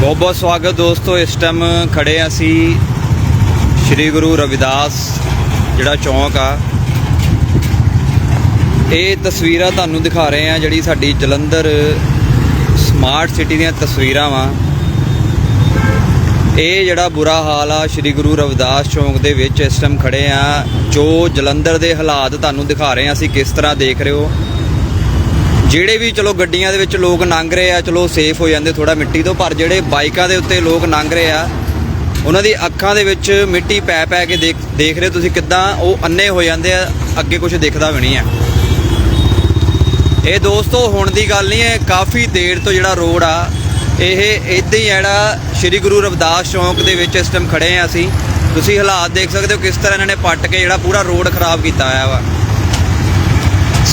ਬਹੁਤ ਬਹੁਤ ਸਵਾਗਤ ਦੋਸਤੋ, ਇਸ ਟਾਈਮ ਖੜੇ ਹਾਂ ਅਸੀਂ ਸ੍ਰੀ ਗੁਰੂ ਰਵਿਦਾਸ ਜਿਹੜਾ ਚੌਂਕ ਆ। ਇਹ ਤਸਵੀਰਾਂ ਤੁਹਾਨੂੰ ਦਿਖਾ ਰਹੇ ਆ ਜਿਹੜੀ ਸਾਡੀ ਜਲੰਧਰ ਸਮਾਰਟ ਸਿਟੀ ਦੀਆਂ ਤਸਵੀਰਾਂ ਵਾ। ਇਹ ਜਿਹੜਾ ਬੁਰਾ ਹਾਲ ਆ ਸ੍ਰੀ ਗੁਰੂ ਰਵਿਦਾਸ ਚੌਂਕ ਦੇ ਵਿੱਚ ਇਸ ਟਾਈਮ ਖੜੇ ਆ ਜੋ ਜਲੰਧਰ ਦੇ ਹਾਲਾਤ ਤੁਹਾਨੂੰ ਦਿਖਾ ਰਹੇ ਆ ਅਸੀਂ ਕਿਸ ਤਰ੍ਹਾਂ ਦੇਖ ਰਹੇ ਹੋ। ਜਿਹੜੇ ਵੀ ਚਲੋ ਗੱਡੀਆਂ ਦੇ ਵਿੱਚ ਲੋਕ ਲੰਘ ਰਹੇ ਆ, ਚਲੋ ਸੇਫ ਹੋ ਜਾਂਦੇ ਥੋੜਾ ਮਿੱਟੀ ਤੋਂ, ਪਰ ਜਿਹੜੇ ਬਾਈਕਾਂ ਦੇ ਉੱਤੇ ਲੋਕ ਲੰਘ ਰਹੇ ਆ, ਉਹਨਾਂ ਦੀ ਅੱਖਾਂ ਦੇ ਵਿੱਚ ਮਿੱਟੀ ਪੈ ਪੈ ਕੇ ਦੇਖ ਦੇਖ ਰਹੇ ਹੋ ਤੁਸੀਂ ਕਿੱਦਾਂ ਉਹ ਅੰਨੇ ਹੋ ਜਾਂਦੇ ਆ, ਅੱਗੇ ਕੁਝ ਦਿਖਦਾ ਵੀ ਨਹੀਂ ਆ ਇਹ ਦੋਸਤੋ, ਹੁਣ ਦੀ ਗੱਲ ਨਹੀਂ ਹੈ, ਕਾਫੀ ਦੇਰ ਤੋਂ ਜਿਹੜਾ ਰੋਡ ਆ, ਇਹ ਇਦਾਂ ਹੀ ਜਿਹੜਾ ਸ੍ਰੀ ਗੁਰੂ ਰਵਿਦਾਸ ਚੌਂਕ ਦੇ ਵਿੱਚ ਇਸ ਟਾਈਮ ਖੜੇ ਆ ਅਸੀਂ। ਤੁਸੀਂ ਹਾਲਾਤ ਦੇਖ ਸਕਦੇ ਹੋ ਕਿਸ ਤਰ੍ਹਾਂ ਇਹਨਾਂ ਨੇ ਪੱਟ ਕੇ ਜਿਹੜਾ ਪੂਰਾ ਰੋਡ ਖਰਾਬ ਕੀਤਾ ਹੋਇਆ ਵਾ।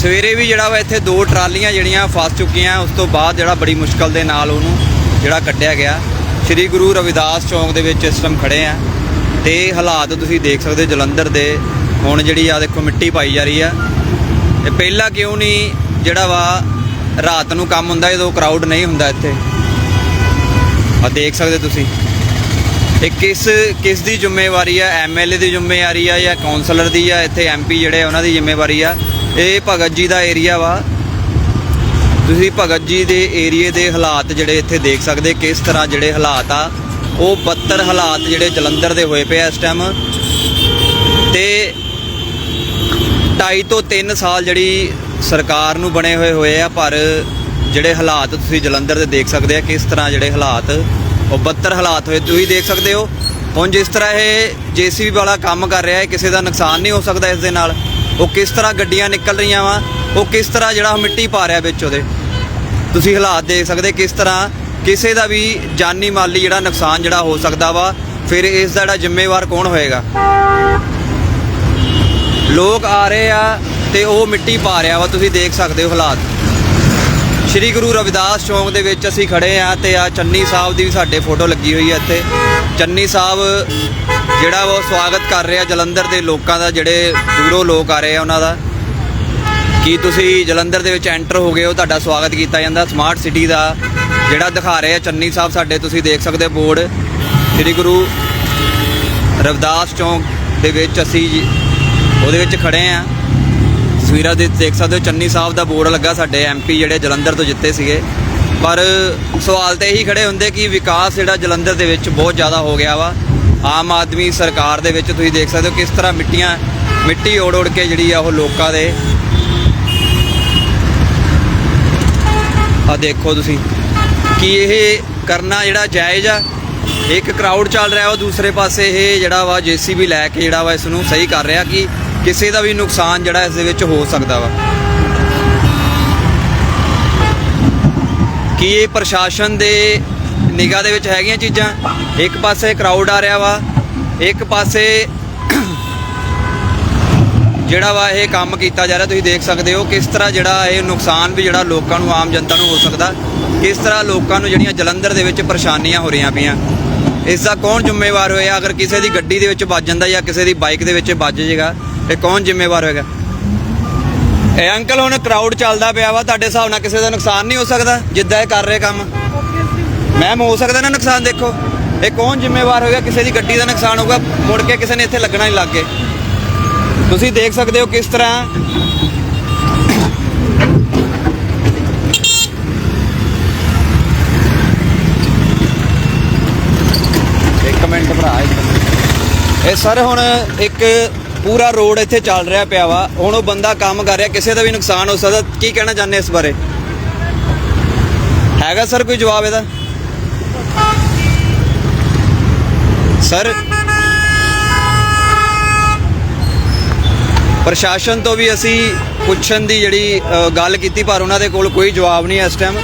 ਸਵੇਰੇ ਵੀ ਜਿਹੜਾ ਵਾ ਇੱਥੇ ਦੋ ਟਰਾਲੀਆਂ ਜਿਹੜੀਆਂ ਫਸ ਚੁੱਕੀਆਂ, ਉਸ ਤੋਂ ਬਾਅਦ ਜਿਹੜਾ ਬੜੀ ਮੁਸ਼ਕਲ ਦੇ ਨਾਲ ਉਹਨੂੰ ਜਿਹੜਾ ਕੱਢਿਆ ਗਿਆ। ਸ੍ਰੀ ਗੁਰੂ ਰਵਿਦਾਸ ਚੌਂਕ ਦੇ ਵਿੱਚ ਇਸ ਟਾਈਮ ਖੜੇ ਆ। ਤੇ ਹਾਲਾਤ ਤੁਸੀਂ ਦੇਖ ਸਕਦੇ ਹੋ ਜਲੰਧਰ ਦੇ। ਹੁਣ ਜਿਹੜੀ ਆ ਦੇਖੋ ਮਿੱਟੀ ਪਾਈ ਜਾ ਰਹੀ ਆ। ਇਹ ਪਹਿਲਾਂ ਕਿਉਂ ਨਹੀਂ ਜਿਹੜਾ ਵਾ ਰਾਤ ਨੂੰ ਕੰਮ ਹੁੰਦਾ ਜਦੋਂ ਕਰਾਊਡ ਨਹੀਂ ਹੁੰਦਾ ਇੱਥੇ? ਆ ਦੇਖ ਸਕਦੇ ਤੁਸੀਂ। ਇਹ ਕਿਸ ਕਿਸ ਦੀ ਜ਼ਿੰਮੇਵਾਰੀ ਆ? ਐਮਐਲਏ ਦੀ ਜ਼ਿੰਮੇਵਾਰੀ ਆ ਜਾਂ ਕਾਉਂਸਲਰ ਦੀ ਆ? ਇੱਥੇ ਐਮਪੀ ਜਿਹੜੇ ਆ, ਉਹਨਾਂ ਦੀ ਜ਼ਿੰਮੇਵਾਰੀ ਆ। ਇਹ ਭਗਤ ਜੀ ਦਾ ਏਰੀਆ ਵਾ। ਤੁਸੀਂ ਭਗਤ ਜੀ ਦੇ ਏਰੀਏ ਦੇ ਹਾਲਾਤ ਜਿਹੜੇ ਇੱਥੇ ਦੇਖ ਸਕਦੇ, ਕਿਸ ਤਰ੍ਹਾਂ ਜਿਹੜੇ ਹਾਲਾਤ ਆ, ਉਹ ਬੱਤਰ ਹਾਲਾਤ ਜਿਹੜੇ ਜਲੰਧਰ ਦੇ ਹੋਏ ਪਏ ਆ ਇਸ ਟਾਈਮ ਤੇ 2.5 ਤੋਂ 3 ਸਾਲ ਜਿਹੜੀ ਸਰਕਾਰ ਨੂੰ ਬਣੇ ਹੋਏ ਹੋਏ ਆ, ਪਰ ਜਿਹੜੇ ਹਾਲਾਤ ਤੁਸੀਂ ਜਲੰਧਰ ਦੇ ਦੇਖ ਸਕਦੇ ਆ, ਕਿਸ ਤਰ੍ਹਾਂ ਜਿਹੜੇ ਹਾਲਾਤ, ਉਹ ਬੱਤਰ ਹਾਲਾਤ ਹੋਏ। ਤੁਸੀਂ ਦੇਖ ਸਕਦੇ ਹੋ, ਹੁਣ ਜਿਸ ਤਰ੍ਹਾਂ ਇਹ ਜੀਸੀਬੀ ਵਾਲਾ ਕੰਮ ਕਰ ਰਿਹਾ ਹੈ ਕਿਸੇ ਦਾ ਨੁਕਸਾਨ ਨਹੀਂ ਹੋ ਸਕਦਾ ਇਸ ਦੇ ਨਾਲ। ਉਹ ਕਿਸ ਤਰ੍ਹਾਂ ਗੱਡੀਆਂ ਨਿਕਲ ਰਹੀਆਂ ਵਾ, ਉਹ ਕਿਸ ਤਰ੍ਹਾਂ ਜਿਹੜਾ ਮਿੱਟੀ ਪਾ ਰਿਹਾ ਵਿੱਚ ਉਹਦੇ। ਤੁਸੀਂ ਹਾਲਾਤ ਦੇਖ ਸਕਦੇ ਕਿਸ ਤਰ੍ਹਾਂ ਕਿਸੇ ਦਾ ਵੀ ਜਾਨੀ ਮਾਲੀ ਜਿਹੜਾ ਨੁਕਸਾਨ ਜਿਹੜਾ ਹੋ ਸਕਦਾ ਵਾ, ਫਿਰ ਇਸ ਦਾ ਜਿਹੜਾ ਜ਼ਿੰਮੇਵਾਰ ਕੌਣ ਹੋਏਗਾ? ਲੋਕ ਆ ਰਹੇ ਆ ਤੇ ਉਹ ਮਿੱਟੀ ਪਾ ਰਿਹਾ ਵਾ, ਤੁਸੀਂ ਦੇਖ ਸਕਦੇ ਹੋ ਹਾਲਾਤ। ਸ਼੍ਰੀ ਗੁਰੂ ਰਵਿਦਾਸ ਚੌਂਕ ਦੇ ਵਿੱਚ ਅਸੀਂ ਖੜੇ ਆ ਤੇ ਆ ਚੰਨੀ ਸਾਹਿਬ ਦੀ ਵੀ ਸਾਡੇ ਫੋਟੋ ਲੱਗੀ ਹੋਈ ਹੈ ਇੱਥੇ। ਚੰਨੀ ਸਾਹਿਬ ਜਿਹੜਾ ਵਾ ਉਹ ਸਵਾਗਤ ਕਰ ਰਿਹਾ ਜਲੰਧਰ ਦੇ ਲੋਕਾਂ ਦਾ, ਜਿਹੜੇ ਦੂਰੋਂ ਲੋਕ ਆ ਰਹੇ ਆ ਉਹਨਾਂ ਦਾ। ਕੀ ਤੁਸੀਂ ਜਲੰਧਰ ਦੇ ਵਿੱਚ ਐਂਟਰ ਹੋ ਗਏ ਹੋ? ਤੁਹਾਡਾ ਸਵਾਗਤ ਕੀਤਾ ਜਾਂਦਾ ਸਮਾਰਟ ਸਿਟੀ ਦਾ, ਜਿਹੜਾ ਦਿਖਾ ਰਹੇ ਆ ਚੰਨੀ ਸਾਹਿਬ ਸਾਡੇ, ਤੁਸੀਂ ਦੇਖ ਸਕਦੇ ਹੋ ਬੋਰਡ। ਸ਼੍ਰੀ ਗੁਰੂ ਰਵਿਦਾਸ ਚੌਂਕ ਦੇ ਵਿੱਚ ਅਸੀਂ ਉਹਦੇ ਵਿੱਚ ਖੜੇ ਆ। ਤਸਵੀਰਾਂ ਦੇ ਦੇਖ ਸਕਦੇ ਹੋ, ਚੰਨੀ ਸਾਹਿਬ ਦਾ ਬੋਰਡ ਲੱਗਾ ਸਾਡੇ ਐਮਪੀ ਜਿਹੜੇ ਜਲੰਧਰ ਤੋਂ ਜਿੱਤੇ ਸੀਗੇ। ਪਰ ਸਵਾਲ ਤੇ ਇਹੀ ਖੜੇ ਹੁੰਦੇ ਕਿ ਵਿਕਾਸ ਜਿਹੜਾ ਜਲੰਧਰ ਦੇ ਵਿੱਚ ਬਹੁਤ ਜ਼ਿਆਦਾ ਹੋ ਗਿਆ ਵਾ। ਆਮ ਆਦਮੀ ਸਰਕਾਰ ਦੇ ਵਿੱਚ ਤੁਸੀਂ ਦੇਖ ਸਕਦੇ ਹੋ ਕਿਸ ਤਰ੍ਹਾਂ ਮਿੱਟੀਆਂ, ਮਿੱਟੀ ਓੜ ਓੜ ਕੇ ਜਿਹੜੀ ਆ ਉਹ ਲੋਕਾਂ ਦੇ। ਆ ਦੇਖੋ ਤੁਸੀਂ, ਕਿ ਇਹ ਕਰਨਾ ਜਿਹੜਾ ਜਾਇਜ਼ ਆ? ਇੱਕ ਕਰਾਊਡ ਚੱਲ ਰਿਹਾ ਉਹ ਦੂਸਰੇ ਪਾਸੇ, ਇਹ ਜਿਹੜਾ ਵਾ ਜੀਸੀਬੀ ਲੈ ਕੇ ਜਿਹੜਾ ਵਾ ਇਸ ਨੂੰ ਸਹੀ ਕਰ ਰਿਹਾ ਕਿ ਕਿਸੇ ਦਾ ਵੀ ਨੁਕਸਾਨ ਜਿਹੜਾ ਇਸ ਦੇ ਵਿੱਚ ਹੋ ਸਕਦਾ ਵਾ। ਕਿ ਇਹ ਪ੍ਰਸ਼ਾਸਨ ਦੇ ਨਿਗਾਹ ਦੇ ਵਿੱਚ ਹੈਗੀਆਂ ਚੀਜ਼ਾਂ। ਇੱਕ ਪਾਸੇ ਕਰਾਊਡ ਆ ਰਿਹਾ ਵਾ, ਇੱਕ ਪਾਸੇ ਜਿਹੜਾ ਵਾ ਇਹ ਕੰਮ ਕੀਤਾ ਜਾ ਰਿਹਾ, ਤੁਸੀਂ ਦੇਖ ਸਕਦੇ ਹੋ ਕਿਸ ਤਰ੍ਹਾਂ ਜਿਹੜਾ ਇਹ ਨੁਕਸਾਨ ਵੀ ਜਿਹੜਾ ਲੋਕਾਂ ਨੂੰ, ਆਮ ਜਨਤਾ ਨੂੰ ਹੋ ਸਕਦਾ। ਕਿਸ ਤਰ੍ਹਾਂ ਲੋਕਾਂ ਨੂੰ ਜਿਹੜੀਆਂ ਜਲੰਧਰ ਦੇ ਵਿੱਚ ਪਰੇਸ਼ਾਨੀਆਂ ਹੋ ਰਹੀਆਂ ਪਈਆਂ। ਇਸ ਦਾ ਕੌਣ ਜ਼ਿੰਮੇਵਾਰ ਹੋਇਆ ਅਗਰ ਕਿਸੇ ਦੀ ਗੱਡੀ ਦੇ ਵਿੱਚ ਵੱਜ ਜਾਂਦਾ ਜਾਂ ਕਿਸੇ ਦੀ ਬਾਈਕ ਦੇ ਵਿੱਚ ਵੱਜ ਜਾਏਗਾ ਇਹ ਕੌਣ ਜ਼ਿੰਮੇਵਾਰ ਹੋਏਗਾ? ਇਹ ਅੰਕਲ ਹੁਣ ਕਰਾਊਡ ਚੱਲਦਾ ਪਿਆ ਵਾ, ਤੁਹਾਡੇ ਹਿਸਾਬ ਨਾਲ ਕਿਸੇ ਦਾ ਨੁਕਸਾਨ ਨਹੀਂ ਹੋ ਸਕਦਾ, ਜਿੱਦਾਂ ਇਹ ਕਰ ਰਹੇ ਕੰਮ? ਮੈਮ ਹੋ ਸਕਦਾ ਨਾ ਨੁਕਸਾਨ ਦੇਖੋ। ਇਹ ਕੌਣ ਜ਼ਿੰਮੇਵਾਰ ਹੋਏਗਾ? ਕਿਸੇ ਦੀ ਗੱਡੀ ਦਾ ਨੁਕਸਾਨ ਹੋਊਗਾ, ਮੁੜ ਕੇ ਕਿਸੇ ਨੇ ਇੱਥੇ ਲੱਗਣਾ ਨਹੀਂ ਲੱਗੇ। ਤੁਸੀਂ ਦੇਖ ਸਕਦੇ ਹੋ ਕਿਸ ਤਰ੍ਹਾਂ ਇੱਕ ਮਿੰਟ ਭਰਾ ਇਹ ਸਰ ਹੁਣ ਇੱਕ ਪੂਰਾ ਰੋਡ ਇੱਥੇ ਚੱਲ ਰਿਹਾ ਪਿਆ ਵਾ। ਹੁਣ ਉਹ ਬੰਦਾ ਕੰਮ ਕਰ ਰਿਹਾ, ਕਿਸੇ ਦਾ ਵੀ ਨੁਕਸਾਨ ਹੋ ਸਕਦਾ। ਕੀ ਕਹਿਣਾ ਚਾਹੁੰਦੇ ਇਸ ਬਾਰੇ? ਹੈਗਾ ਸਰ ਕੋਈ ਜਵਾਬ ਇਹਦਾ? ਸਰ। ਪ੍ਰਸ਼ਾਸਨ ਤੋਂ ਵੀ ਅਸੀਂ ਪੁੱਛਣ ਦੀ ਜਿਹੜੀ ਗੱਲ ਕੀਤੀ, ਪਰ ਉਹਨਾਂ ਦੇ ਕੋਲ ਕੋਈ ਜਵਾਬ ਨਹੀਂ ਇਸ ਟਾਈਮ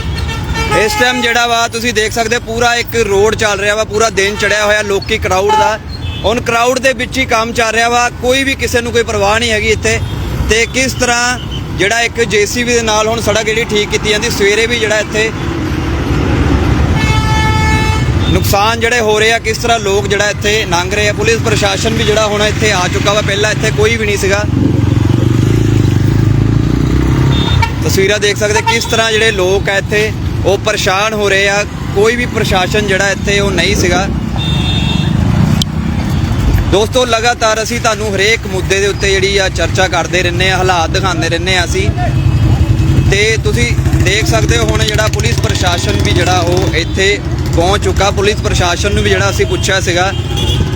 ਇਸ ਟਾਈਮ ਜਿਹੜਾ ਵਾ, ਤੁਸੀਂ ਦੇਖ ਸਕਦੇ ਹੋ, ਪੂਰਾ ਇੱਕ ਰੋਡ ਚੱਲ ਰਿਹਾ ਵਾ, ਪੂਰਾ ਦਿਨ ਚੜਿਆ ਹੋਇਆ, ਲੋਕੀ ਕਰਾਊਡ ਦਾ। ਹੁਣ ਕਰਾਊਡ ਦੇ ਵਿੱਚ ਹੀ ਕੰਮ ਚੱਲ ਰਿਹਾ ਵਾ, ਕੋਈ ਵੀ ਕਿਸੇ ਨੂੰ ਕੋਈ ਪਰਵਾਹ ਨਹੀਂ ਹੈਗੀ ਇੱਥੇ। ਤੇ ਕਿਸ ਤਰ੍ਹਾਂ ਜਿਹੜਾ ਇੱਕ ਜੀਸੀਬੀ ਦੇ ਨਾਲ ਹੁਣ ਸੜਕ ਜਿਹੜੀ ਠੀਕ ਕੀਤੀ ਜਾਂਦੀ, ਸਵੇਰੇ ਵੀ ਜਿਹੜਾ ਇੱਥੇ ਨੁਕਸਾਨ ਜਿਹੜੇ ਹੋ ਰਹੇ ਆ, ਕਿਸ ਤਰ੍ਹਾਂ ਲੋਕ ਜਿਹੜਾ ਇੱਥੇ ਲੰਘ ਰਹੇ ਆ? ਪੁਲਿਸ ਪ੍ਰਸ਼ਾਸਨ ਵੀ ਜਿਹੜਾ ਹੁਣ ਇੱਥੇ ਆ ਚੁੱਕਾ ਵਾ। ਪਹਿਲਾਂ ਇੱਥੇ ਕੋਈ ਵੀ ਨਹੀਂ ਸੀਗਾ। ਤਸਵੀਰਾਂ ਦੇਖ ਸਕਦੇ, ਕਿਸ ਤਰ੍ਹਾਂ ਜਿਹੜੇ ਲੋਕ ਆ ਇੱਥੇ, ਉਹ ਪਰੇਸ਼ਾਨ ਹੋ ਰਹੇ ਆ। ਕੋਈ ਵੀ ਪ੍ਰਸ਼ਾਸਨ ਜਿਹੜਾ ਇੱਥੇ ਉਹ ਨਹੀਂ ਸੀਗਾ। ਦੋਸਤੋ, ਲਗਾਤਾਰ ਅਸੀਂ ਤੁਹਾਨੂੰ ਹਰੇਕ ਮੁੱਦੇ ਦੇ ਉੱਤੇ ਜਿਹੜੀ ਆ ਚਰਚਾ ਕਰਦੇ ਰਹਿੰਦੇ ਆ, ਹਾਲਾਤ ਦਿਖਾਉਂਦੇ ਰਹਿੰਦੇ ਆ ਅਸੀਂ। ਤੇ ਤੁਸੀਂ ਦੇਖ ਸਕਦੇ ਹੋ, ਹੁਣ ਜਿਹੜਾ ਪੁਲਿਸ ਪ੍ਰਸ਼ਾਸਨ ਵੀ ਜਿਹੜਾ ਉਹ ਇੱਥੇ ਪਹੁੰਚ ਚੁੱਕਾ। ਪੁਲਿਸ ਪ੍ਰਸ਼ਾਸਨ ਨੂੰ ਵੀ ਜਿਹੜਾ ਅਸੀਂ ਪੁੱਛਿਆ ਸੀਗਾ,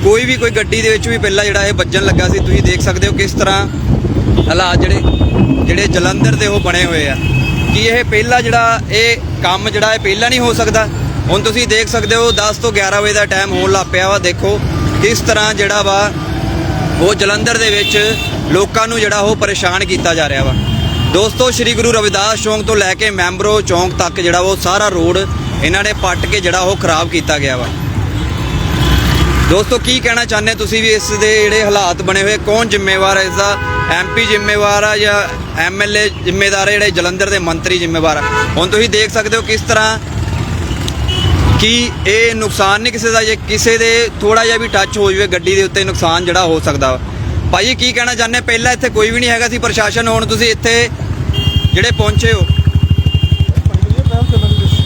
ਕੋਈ ਵੀ ਕੋਈ ਗੱਡੀ ਦੇ ਵਿੱਚ ਵੀ ਪਹਿਲਾਂ ਜਿਹੜਾ ਇਹ ਵੱਜਣ ਲੱਗਾ ਸੀ, ਤੁਸੀਂ ਦੇਖ ਸਕਦੇ ਹੋ ਕਿਸ ਤਰ੍ਹਾਂ ਹਾਲਾਤ ਜਿਹੜੇ ਜਿਹੜੇ ਜਲੰਧਰ ਦੇ ਉਹ ਬਣੇ ਹੋਏ ਆ। ਕਿ ਇਹ ਪਹਿਲਾਂ ਜਿਹੜਾ ਇਹ ਕੰਮ ਜਿਹੜਾ ਇਹ ਪਹਿਲਾਂ ਨਹੀਂ ਹੋ ਸਕਦਾ? ਹੁਣ ਤੁਸੀਂ ਦੇਖ ਸਕਦੇ ਹੋ 10 ਤੋਂ 11 ਵਜੇ ਦਾ ਟਾਈਮ ਹੋਣ ਲੱਗ ਪਿਆ ਵਾ, ਦੇਖੋ ਕਿਸ ਤਰ੍ਹਾਂ ਜਿਹੜਾ ਵਾ ਉਹ ਜਲੰਧਰ ਦੇ ਵਿੱਚ ਲੋਕਾਂ ਨੂੰ ਜਿਹੜਾ ਉਹ ਪਰੇਸ਼ਾਨ ਕੀਤਾ ਜਾ ਰਿਹਾ ਵਾ। ਦੋਸਤੋ, ਸ੍ਰੀ ਗੁਰੂ ਰਵਿਦਾਸ ਚੌਂਕ ਤੋਂ ਲੈ ਕੇ ਮੈਂਬਰੋ ਚੌਂਕ ਤੱਕ ਜਿਹੜਾ ਉਹ ਸਾਰਾ ਰੋਡ ਇਹਨਾਂ ਨੇ ਪੱਟ ਕੇ ਜਿਹੜਾ ਉਹ ਖਰਾਬ ਕੀਤਾ ਗਿਆ ਵਾ। ਦੋਸਤੋ, ਕੀ ਕਹਿਣਾ ਚਾਹੁੰਦੇ ਤੁਸੀਂ ਵੀ ਇਸ ਦੇ ਜਿਹੜੇ ਹਾਲਾਤ ਬਣੇ ਹੋਏ? ਕੌਣ ਜ਼ਿੰਮੇਵਾਰ ਹੈ ਇਸ ਦਾ ਐਮਪੀ ਜ਼ਿੰਮੇਵਾਰ ਆ ਜਾਂ ਐਮਐਲਏ ਜ਼ਿੰਮੇਦਾਰ ਹੈ ਜਿਹੜੇ ਜਲੰਧਰ ਦੇ ਮੰਤਰੀ ਜ਼ਿੰਮੇਵਾਰ ਆ? ਹੁਣ ਤੁਸੀਂ ਦੇਖ ਸਕਦੇ ਹੋ ਕਿਸ ਤਰ੍ਹਾਂ ਕਿ ਇਹ ਨੁਕਸਾਨ ਨਹੀਂ ਕਿਸੇ ਦਾ, ਜੇ ਕਿਸੇ ਦੇ ਥੋੜਾ ਜਿਹਾ ਵੀ ਟੱਚ ਹੋ ਜਾਵੇ ਗੱਡੀ ਦੇ ਉੱਤੇ ਨੁਕਸਾਨ ਜਿਹੜਾ ਹੋ ਸਕਦਾ ਵਾ। ਭਾਈ ਕੀ ਕਹਿਣਾ ਚਾਹੁੰਦੇ ਪਹਿਲਾਂ ਇੱਥੇ ਕੋਈ ਵੀ ਨਹੀਂ ਹੈਗਾ ਸੀ ਪ੍ਰਸ਼ਾਸਨ, ਹੁਣ ਤੁਸੀਂ ਇੱਥੇ ਜਿਹੜੇ ਪਹੁੰਚੇ ਹੋ।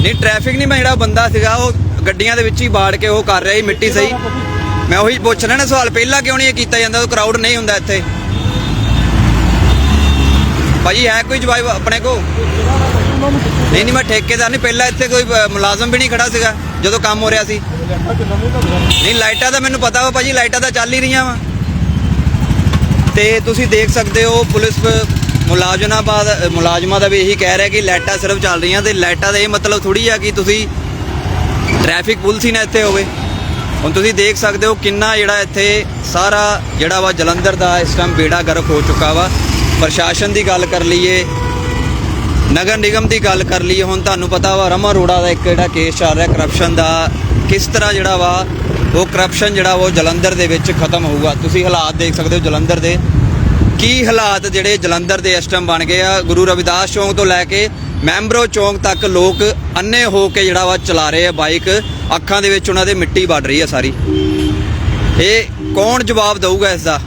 ਨਹੀਂ ਟ੍ਰੈਫਿਕ ਨਹੀਂ, ਮੈਂ ਜਿਹੜਾ ਬੰਦਾ ਸੀਗਾ, ਉਹ ਗੱਡੀਆਂ ਦੇ ਵਿੱਚ ਹੀ ਬਾੜ ਕੇ ਉਹ ਕਰ ਰਿਹਾ ਸੀ, ਮਿੱਟੀ ਸਹੀ। ਮੈਂ ਉਹੀ ਪੁੱਛ ਰਿਹਾ ਨਾ ਸਵਾਲ, ਪਹਿਲਾਂ ਕਿਉਂ ਨਹੀਂ ਇਹ ਕੀਤਾ ਜਾਂਦਾ, ਉਹ ਕਰਾਊਡ ਨਹੀਂ ਹੁੰਦਾ ਇੱਥੇ? ਭਾਜੀ, ਹੈ ਕੋਈ ਜਵਾਬ ਆਪਣੇ ਕੋ ਨਹੀਂ ਨਹੀਂ, ਮੈਂ ਠੇਕੇਦਾਰ ਨਹੀਂ, ਪਹਿਲਾਂ ਇੱਥੇ ਕੋਈ ਮੁਲਾਜ਼ਮ ਵੀ ਨਹੀਂ ਖੜਾ ਸੀਗਾ, ਜਦੋਂ ਕੰਮ ਹੋ ਰਿਹਾ ਸੀ। ਨਹੀਂ, ਲਾਈਟਾਂ ਦਾ ਮੈਨੂੰ ਪਤਾ ਵਾ, ਭਾਜੀ, ਲਾਈਟਾਂ ਤਾਂ ਚੱਲ ਹੀ ਰਹੀਆਂ ਵਾ। ਤੇ ਤੁਸੀਂ ਦੇਖ ਸਕਦੇ ਹੋ, ਪੁਲਿਸ ਮੁਲਾਜ਼ਮਾਂ ਬਾਦ ਮੁਲਾਜ਼ਮਾਂ ਦਾ ਵੀ ਇਹੀ ਕਹਿ ਰਿਹਾ ਕਿ ਲਾਈਟਾਂ ਸਿਰਫ ਚੱਲ ਰਹੀਆਂ ਤੇ ਲਾਈਟਾਂ ਦਾ ਇਹ ਮਤਲਬ ਥੋੜੀ ਆ ਕਿ ਤੁਸੀਂ ਟ੍ਰੈਫਿਕ ਪੁਲਿਸ ਹੀ ਨਾ ਇੱਥੇ ਹੋਵੇ। ਹੁਣ ਤੁਸੀਂ ਦੇਖ ਸਕਦੇ ਹੋ ਕਿੰਨਾ ਜਿਹੜਾ ਇੱਥੇ ਸਾਰਾ ਜਿਹੜਾ ਵਾ ਜਲੰਧਰ ਦਾ ਇਸ ਟਾਈਮ ਬੇੜਾ ਗਰਕ ਹੋ ਚੁੱਕਾ ਵਾ। ਪ੍ਰਸ਼ਾਸਨ ਦੀ ਗੱਲ ਕਰ ਲਈਏ, ਨਗਰ ਨਿਗਮ ਦੀ ਗੱਲ ਕਰ ਲਈਏ, ਹੁਣ ਤੁਹਾਨੂੰ ਪਤਾ ਵਾ ਰਮਾ ਰੋੜਾ ਦਾ ਇੱਕ ਜਿਹੜਾ ਕੇਸ ਚੱਲ ਰਿਹਾ ਕਰਪਸ਼ਨ ਦਾ। ਕਿਸ ਤਰ੍ਹਾਂ ਜਿਹੜਾ ਵਾ ਉਹ ਕਰਪਸ਼ਨ ਜਿਹੜਾ ਵਾ ਉਹ ਜਲੰਧਰ ਦੇ ਵਿੱਚ ਖਤਮ ਹੋਊਗਾ। ਤੁਸੀਂ ਹਾਲਾਤ ਦੇਖ ਸਕਦੇ ਹੋ ਜਲੰਧਰ ਦੇ। ਕੀ ਹਾਲਾਤ ਜਿਹੜੇ ਜਲੰਧਰ ਦੇ ਇਸ ਟਾਈਮ ਬਣ ਗਏ ਆ? ਗੁਰੂ ਰਵਿਦਾਸ ਚੌਂਕ ਤੋਂ ਲੈ ਕੇ ਮੈਂਬਰੋ ਚੌਂਕ ਤੱਕ ਲੋਕ ਅੰਨੇ ਹੋ ਕੇ ਜਿਹੜਾ ਵਾ ਚਲਾ ਰਹੇ ਆ ਬਾਈਕ। ਅੱਖਾਂ ਦੇ ਵਿੱਚ ਉਹਨਾਂ ਦੇ ਮਿੱਟੀ ਵੱਢ ਰਹੀ ਆ ਸਾਰੀ। ਇਹ ਕੌਣ ਜਵਾਬ ਦੇਊਗਾ ਇਸ ਦਾ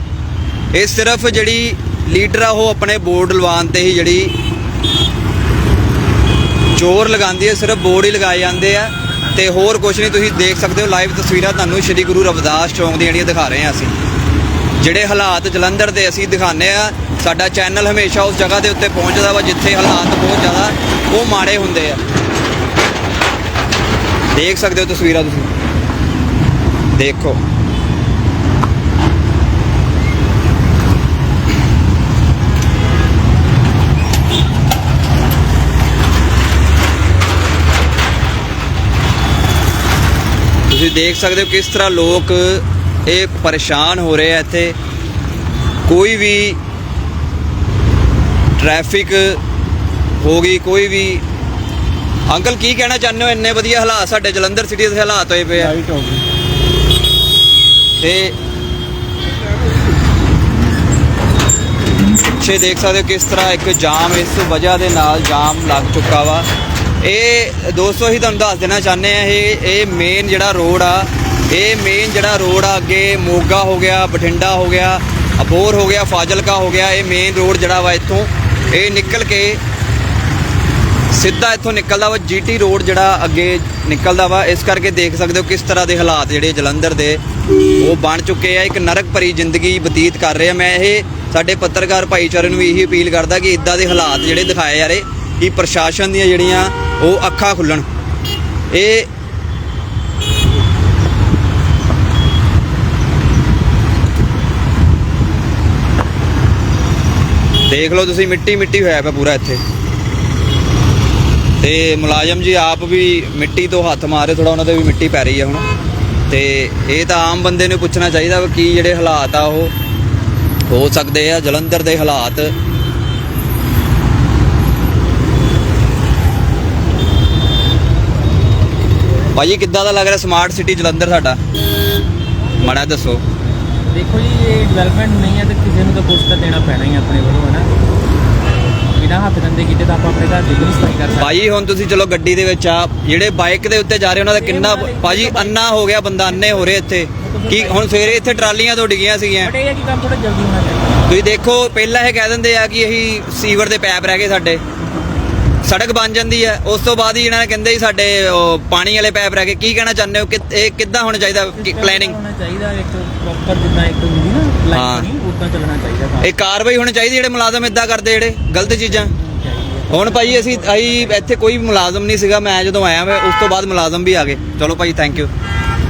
ਇਹ ਸਿਰਫ ਜਿਹੜੀ ਲੀਡਰ ਆ, ਉਹ ਆਪਣੇ ਬੋਰਡ ਲਵਾਉਣ ਤੇ ਹੀ ਜਿਹੜੀ ਜ਼ੋਰ ਲਗਾਉਂਦੀ ਹੈ ਸਿਰਫ ਬੋਰਡ ਹੀ ਲਗਾਏ ਜਾਂਦੇ ਆ। ਤੇ ਹੋਰ ਕੁਝ ਨਹੀਂ, ਤੁਸੀਂ ਦੇਖ ਸਕਦੇ ਹੋ ਲਾਈਵ ਤਸਵੀਰਾਂ ਤੁਹਾਨੂੰ ਸ਼੍ਰੀ ਗੁਰੂ ਰਵਿਦਾਸ ਚੌਂਕ ਦੀਆਂ ਜਿਹੜੀਆਂ ਦਿਖਾ ਰਹੇ ਹਾਂ ਅਸੀਂ। ਜਿਹੜੇ ਹਾਲਾਤ ਜਲੰਧਰ ਦੇ ਅਸੀਂ ਦਿਖਾਉਂਦੇ ਆ ਸਾਡਾ ਚੈਨਲ ਹਮੇਸ਼ਾ ਉਸ ਜਗ੍ਹਾ ਦੇ ਉੱਤੇ ਪਹੁੰਚਦਾ ਵਾ ਜਿੱਥੇ ਹਾਲਾਤ ਬਹੁਤ ਜ਼ਿਆਦਾ, ਉਹ ਮਾੜੇ ਹੁੰਦੇ ਆ। ਦੇਖ ਸਕਦੇ ਹੋ ਤਸਵੀਰਾਂ ਤੁਸੀਂ? ਦੇਖੋ। ਤੁਸੀਂ ਦੇਖ ਸਕਦੇ ਹੋ ਕਿਸ ਤਰ੍ਹਾਂ ਲੋਕ ਇਹ ਪਰੇਸ਼ਾਨ ਹੋ ਰਹੇ ਆ ਇੱਥੇ। ਕੋਈ ਵੀ ਟ੍ਰੈਫਿਕ ਹੋ ਗਈ ਕੋਈ ਵੀ। ਅੰਕਲ ਕੀ ਕਹਿਣਾ ਚਾਹੁੰਦੇ ਹੋ? ਇੰਨੇ ਵਧੀਆ ਹਾਲਾਤ ਸਾਡੇ ਜਲੰਧਰ ਸਿਟੀ ਦੇ ਹਾਲਾਤ ਹੋਏ ਪਏ ਆ। ਲਾਈਟ ਹੋ ਗਈ ਤੇ ਪਿੱਛੇ ਦੇਖ ਸਕਦੇ ਹੋ ਕਿਸ ਤਰ੍ਹਾਂ ਇੱਕ ਜਾਮ ਇਸ ਵਜ੍ਹਾ ਦੇ ਨਾਲ ਜਾਮ ਲੱਗ ਚੁੱਕਾ ਵਾ। ਇਹ ਦੋਸਤੋ ਹੀ ਤੁਹਾਨੂੰ ਦੱਸ ਦੇਣਾ ਚਾਹੁੰਦੇ ਆ ਇਹ ਇਹ ਮੇਨ ਜਿਹੜਾ ਰੋਡ ਆ ਇਹ ਮੇਨ ਜਿਹੜਾ ਰੋਡ ਆ, ਅੱਗੇ ਮੋਗਾ ਹੋ ਗਿਆ, ਬਠਿੰਡਾ ਹੋ ਗਿਆ ਅਬੋਰ ਹੋ ਗਿਆ, ਫਾਜ਼ਿਲਕਾ ਹੋ ਗਿਆ, ਇਹ ਮੇਨ ਰੋਡ ਜਿਹੜਾ ਵਾ ਇੱਥੋਂ, ਇਹ ਨਿਕਲ ਕੇ ਸਿੱਧਾ ਇੱਥੋਂ ਨਿਕਲਦਾ ਵਾ ਜੀਟੀ ਰੋਡ ਜਿਹੜਾ ਅੱਗੇ ਨਿਕਲਦਾ ਵਾ, ਇਸ ਕਰਕੇ ਦੇਖ ਸਕਦੇ ਹੋ ਕਿਸ ਤਰ੍ਹਾਂ ਦੇ ਹਾਲਾਤ ਜਿਹੜੇ ਜਲੰਧਰ ਦੇ, ਉਹ ਬਣ ਚੁੱਕੇ ਆ, ਇੱਕ ਨਰਕ ਭਰੀ ਜ਼ਿੰਦਗੀ ਬਤੀਤ ਕਰ ਰਹੇ। ਆ ਮੈਂ ਇਹ ਸਾਡੇ ਪੱਤਰਕਾਰ ਭਾਈਚਾਰੇ ਨੂੰ ਵੀ ਇਹੀ ਅਪੀਲ ਕਰਦਾ ਕਿ ਇਦਾਂ ਦੇ ਹਾਲਾਤ ਜਿਹੜੇ ਦਿਖਾਏ ਜਾ ਰਹੇ, ਕਿ ਪ੍ਰਸ਼ਾਸਨ ਦੀਆਂ ਜਿਹੜੀਆਂ ਉਹ ਅੱਖਾਂ ਖੁੱਲਣ। ਇਹ ਦੇਖ ਲਓ ਤੁਸੀਂ, ਮਿੱਟੀ ਮਿੱਟੀ ਹੋਇਆ ਪਿਆ ਪੂਰਾ ਇੱਥੇ। ਤੇ ਮੁਲਾਜ਼ਮ ਜੀ ਆਪ ਵੀ ਮਿੱਟੀ ਤੋਂ ਹੱਥ ਮਾਰੇ ਥੋੜਾ ਉਹਨਾਂ ਤੇ ਵੀ ਮਿੱਟੀ ਪੈ ਰਹੀ ਹੈ ਹੁਣ। ਤੇ ਇਹ ਤਾਂ ਆਮ ਬੰਦੇ ਨੂੰ ਪੁੱਛਣਾ ਚਾਹੀਦਾ ਵਾ ਜਿਹੜੇ ਹਾਲਾਤ ਆ ਉਹ ਹੋ ਸਕਦੇ ਆ, ਜਲੰਧਰ ਦੇ ਹਾਲਾਤ। ਭਾਜੀ, ਕਿੱਦਾਂ ਦਾ ਲੱਗ ਰਿਹਾ ਸਮਾਰਟ ਸਿਟੀ ਜਲੰਧਰ ਸਾਡਾ? ਮਾੜਾ ਦੱਸੋ। ਦੇਖੋ ਜੀ ਇਹ ਡਿਵੈਲਪਮੈਂਟ ਨਹੀਂ ਹੈ ਤੇ ਕਿਸੇ ਨੂੰ ਤਾਂ ਕੁਛ ਤਾਂ ਦੇਣਾ ਪੈਣਾ ਹੀ ਆਪਣੇ ਵੱਲੋਂ ਹੈ ਨਾ? ਬਿਨਾਂ ਹੱਥ ਗੰਦੇ ਕੀਤੇ ਤਾਂ ਆਪਾਂ ਆਪਣੇ ਘਰ ਦੀ ਵੀ ਨਹੀਂ ਸਫ਼ਾਈ ਕਰ ਸਕਦੇ। ਭਾਜੀ ਹੁਣ ਤੁਸੀਂ ਚਲੋ ਗੱਡੀ ਦੇ ਵਿੱਚ ਆ ਜਿਹੜੇ ਬਾਈਕ ਦੇ ਉੱਤੇ ਜਾ ਰਹੇ ਉਹਨਾਂ ਦਾ ਕਿੰਨਾ ਭਾਜੀ ਅੰਨਾ ਹੋ ਗਿਆ ਬੰਦਾ ਅੰਨੇ ਹੋ ਰਹੇ ਇੱਥੇ। ਕੀ ਹੁਣ ਸਵੇਰੇ ਇੱਥੇ ਟਰਾਲੀਆਂ ਤੋਂ ਡਿੱਗੀਆਂ ਸੀਗੀਆਂ। ਬਟ ਇਹ ਹੈ ਕਿ ਕੰਮ ਥੋੜਾ ਜਲਦੀ ਹੋਣਾ ਚਾਹੀਦਾ। ਤੁਸੀਂ ਦੇਖੋ ਪਹਿਲਾਂ ਇਹ ਕਹਿ ਦਿੰਦੇ ਆ ਕਿ ਇਹੀ ਸੀਵਰ ਦੇ ਪੈਪ ਰਹਿ ਗਏ ਸਾਡੇ। ਸੜਕ ਬਣ ਜਾਂਦੀ ਹੈ। ਉਸ ਤੋਂ ਬਾਅਦ ਹੀ ਇਹਨਾਂ ਨੇ ਕਹਿੰਦੇ ਸੀ ਸਾਡੇ ਪਾਣੀ ਵਾਲੇ ਪੈਪ ਰਹਿ ਗਏ। ਕੀ ਕਹਿਣਾ ਚਾਹੁੰਦੇ ਹੋ? ਕਿ ਇਹ ਕਿੱਦਾਂ ਹੋਣਾ ਚਾਹੀਦਾ? ਪਲੈਨਿੰਗ ਹੋਣਾ ਚਾਹੀਦਾ? ਇੱਕ ਪ੍ਰੋਪਰ ਜਿੱਦਾਂ ਇੱਕ ਹੁੰਦੀ ਨਾ ਹਾਂ। ਲਾਈਨ ਬਣੀ ਉਦਾਂ ਚੱਲਣਾ ਚਾਹੀਦਾ ਕੰਮ। ਇਹ ਕਾਰਵਾਈ ਹੋਣੀ ਚਾਹੀਦੀ ਜਿਹੜੇ ਮੁਲਾਜ਼ਮ ਇਦਾਂ ਕਰਦੇ ਜਿਹੜੇ ਗਲਤ ਚੀਜ਼ਾਂ? ਹੈ। ਹੁਣ ਭਾਈ ਅਸੀਂ ਅਸੀਂ ਇੱਥੇ ਕੋਈ ਮੁਲਾਜ਼ਮ ਨਹੀਂ ਸੀਗਾ। ਮੈਂ ਜਦੋਂ ਆਇਆ ਮੈਂ ਉਸ ਤੋਂ ਬਾਅਦ ਮੁਲਾਜ਼ਮ ਵੀ ਆ ਗਏ। ਚਲੋ ਭਾਈ ਥੈਂਕ ਯੂ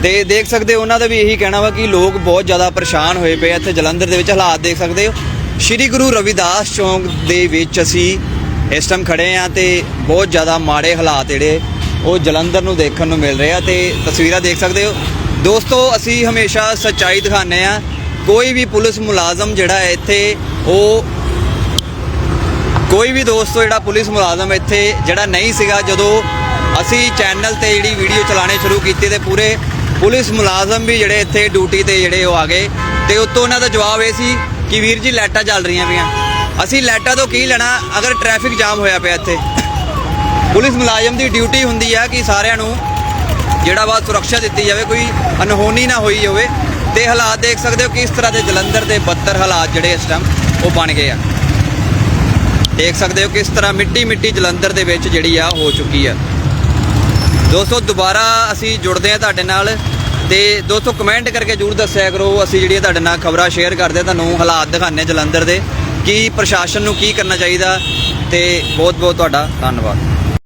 ਤੇ ਦੇਖ ਸਕਦੇ ਹੋ ਉਹਨਾਂ ਦਾ ਵੀ ਇਹੀ ਕਹਿਣਾ ਵਾ ਕਿ ਲੋਕ ਬਹੁਤ ਜ਼ਿਆਦਾ ਪਰੇਸ਼ਾਨ ਹੋਏ ਪਏ ਇੱਥੇ ਜਲੰਧਰ ਦੇ ਵਿੱਚ ਹਾਲਾਤ ਦੇਖ ਸਕਦੇ ਹੋ। ਸ਼੍ਰੀ ਗੁਰੂ ਰਵਿਦਾਸ ਚੌਂਕ ਦੇ ਵਿੱਚ ਅਸੀਂ ਇਸ ਟਾਈਮ ਖੜੇ ਆ ਤੇ ਬਹੁਤ ਜ਼ਿਆਦਾ ਮਾੜੇ ਹਾਲਾਤ ਜਿਹੜੇ ਉਹ ਜਲੰਧਰ ਨੂੰ ਦੇਖਣ ਨੂੰ ਮਿਲ ਰਹੇ ਆ ਤੇ ਤਸਵੀਰਾਂ ਦੇਖ ਸਕਦੇ ਹੋ। ਦੋਸਤੋ, ਅਸੀਂ ਹਮੇਸ਼ਾ ਸੱਚਾਈ ਦਿਖਾਉਂਦੇ ਆ। ਕੋਈ ਵੀ ਪੁਲਿਸ ਮੁਲਾਜ਼ਮ ਜਿਹੜਾ ਹੈ ਇੱਥੇ, ਉਹ ਕੋਈ ਵੀ ਦੋਸਤੋ ਜਿਹੜਾ ਪੁਲਿਸ ਮੁਲਾਜ਼ਮ ਇੱਥੇ ਜਿਹੜਾ ਨਹੀਂ ਸੀਗਾ, ਜਦੋਂ ਅਸੀਂ ਚੈਨਲ ਤੇ ਜਿਹੜੀ ਵੀਡੀਓ ਚਲਾਣੇ ਸ਼ੁਰੂ ਕੀਤੇ ਤੇ ਪੂਰੇ ਪੁਲਿਸ ਮੁਲਾਜ਼ਮ ਵੀ ਜਿਹੜੇ ਇੱਥੇ ਡਿਊਟੀ ਤੇ ਜਿਹੜੇ ਉਹ ਆ ਗਏ ਤੇ ਉੱਤੋਂ ਉਹਨਾਂ ਦਾ ਜਵਾਬ ਇਹ ਸੀ ਕਿ ਵੀਰ ਜੀ ਲਾਈਟਾਂ ਚੱਲ ਰਹੀਆਂ ਪਈਆਂ। ਅਸੀਂ ਲਾਈਟਾਂ ਤੋਂ ਕੀ ਲੈਣਾ? ਅਗਰ ਟ੍ਰੈਫਿਕ ਜਾਮ ਹੋਇਆ ਪਿਆ ਇੱਥੇ। ਪੁਲਿਸ ਮੁਲਾਜ਼ਮ ਦੀ ਡਿਊਟੀ ਹੁੰਦੀ ਆ ਕਿ ਸਾਰਿਆਂ ਨੂੰ ਜਿਹੜਾ ਵਾ ਸੁਰੱਖਿਆ ਦਿੱਤੀ ਜਾਵੇ, ਕੋਈ ਅਨਹੋਨੀ ਨਾ ਹੋਈ ਹੋਵੇ। ਤੇ ਹਾਲਾਤ ਦੇਖ ਸਕਦੇ ਹੋ ਕਿ ਇਸ ਤਰ੍ਹਾਂ ਦੇ ਜਲੰਧਰ ਦੇ ਬੱਤਰ ਹਾਲਾਤ ਜਿਹੜੇ ਇਸ ਟਾਈਮ ਉਹ ਬਣ ਗਏ ਆ। ਦੇਖ ਸਕਦੇ ਹੋ ਕਿਸ ਤਰ੍ਹਾਂ ਮਿੱਟੀ ਮਿੱਟੀ ਜਲੰਧਰ ਦੇ ਵਿੱਚ ਜਿਹੜੀ ਆ ਹੋ ਚੁੱਕੀ ਆ। ਦੋਸਤੋ, ਦੁਬਾਰਾ ਅਸੀਂ ਜੁੜਦੇ ਆ ਤੁਹਾਡੇ ਨਾਲ ਤੇ ਦੋਸਤੋ ਕਮੈਂਟ ਕਰਕੇ ਜਰੂਰ ਦੱਸਿਆ ਕਰੋ। ਅਸੀਂ ਜਿਹੜੀਆਂ ਤੁਹਾਡੇ ਨਾਲ ਖਬਰਾਂ ਸ਼ੇਅਰ ਕਰਦੇ ਆ, ਤੁਹਾਨੂੰ ਹਾਲਾਤ ਦਿਖਾਣੇ ਜਲੰਧਰ ਦੇ। ਕੀ ਪ੍ਰਸ਼ਾਸਨ ਨੂੰ ਕੀ ਕਰਨਾ ਚਾਹੀਦਾ ਤੇ ਬਹੁਤ ਬਹੁਤ ਤੁਹਾਡਾ ਧੰਨਵਾਦ।